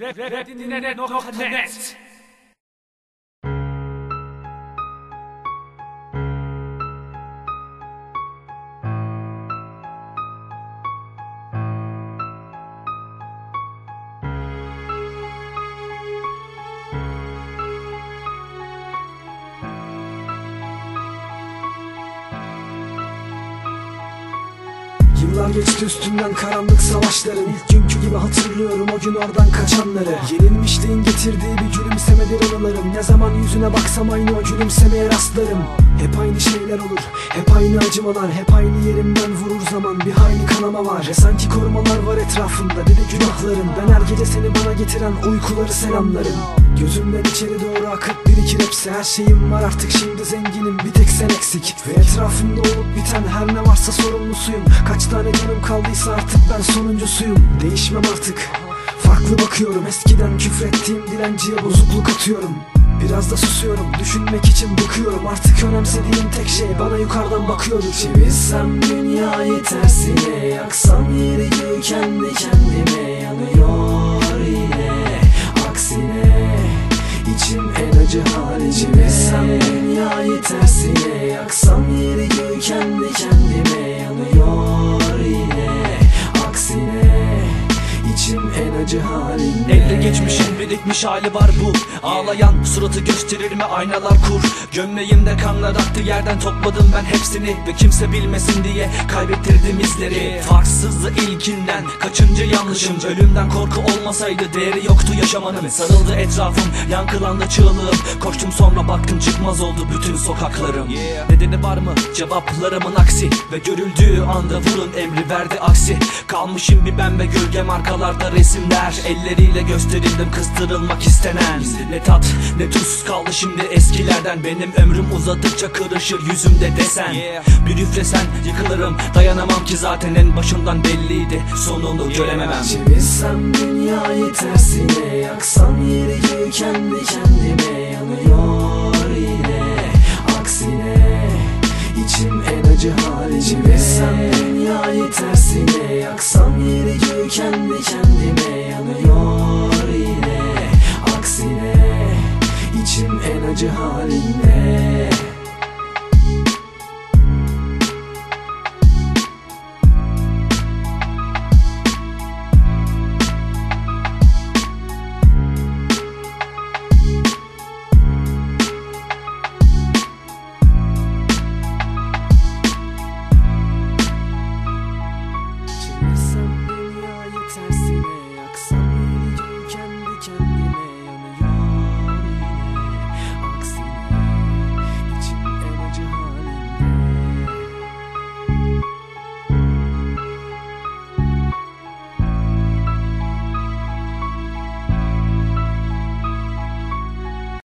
Rap, rap, rap, rap, rap, rap, rap, rap, rap, rap, rap, rap, Yıllar geçti üstünden karanlık savaşların İlk günkü gibi hatırlıyorum o gün oradan kaçanları. Yenilmişliğin getirdiği bir gülümsemedir anılarım. Ne zaman yüzüne baksam aynı o gülümsemeye rastlarım Hep aynı şeyler olur, hep aynı acımalar Hep aynı yerimden vurur zaman. Bir hayli kanama var Ve sanki korumalar var etrafımda. Bir de günahlarım Ben her gece seni bana getiren uykuları selamlarım. Gözümden içeri doğru akıp birikir hepsi Her şeyim var artık şimdi zenginim bir tek sen eksik. Ve etrafımda olup biten her ne varsa sorumlusuyum. Kaç tane canım kaldıysa artık ben sonuncusuyum. Değişmem artık Farklı bakıyorum. Eskiden küfrettiğim dilenciye bozukluk atıyorum Biraz da susuyorum düşünmek için bıkıyorum Artık önemsediğim tek şey bana yukarıdan bakıyordu. Çevirsem dünyayı tersine Yaksam yeri kendi kendime yanıyor yine. Aksine içim en acı hali. Çevirsem dünyayı tersine Yaksam yeri kendi kendime acı halinde Elde geçmişin birikmiş hali var bu. Ağlayan suratı gösterir mi aynalar kur? Gömleğimde kanlar aktı yerden topladım ben hepsini. Ve kimse bilmesin diye kaybettirdim izleri. Farksızdı ilkinden kaçıncı yanlışım? Ölümden korku olmasaydı değeri yoktu yaşamanın. Sarıldı etrafım yankılandı çığlığım. Koştum sonra baktım çıkmaz oldu bütün sokaklarım. Nedeni var mı? Cevaplarımın aksi. Ve görüldüğü anda vurun emri verdi aksi. Kalmışım bir ben ve gölgem arkalarda resimler Elleriyle gösterildim kıstırılmak istenen. Ne tat ne tuz kaldı şimdi eskilerden. Benim ömrüm uzadıkça kırışır yüzümde desen. Bir üflesen yıkılırım dayanamam ki zaten en başından belliydi. Sonunu görememem. Çevirsem dünyayı tersine Yaksam yeri kendi kendime yanıyor yine. Aksine içim en acı hali. Çevirsem dünyayı tersine Yaksam yeri kendi kendime your heart in there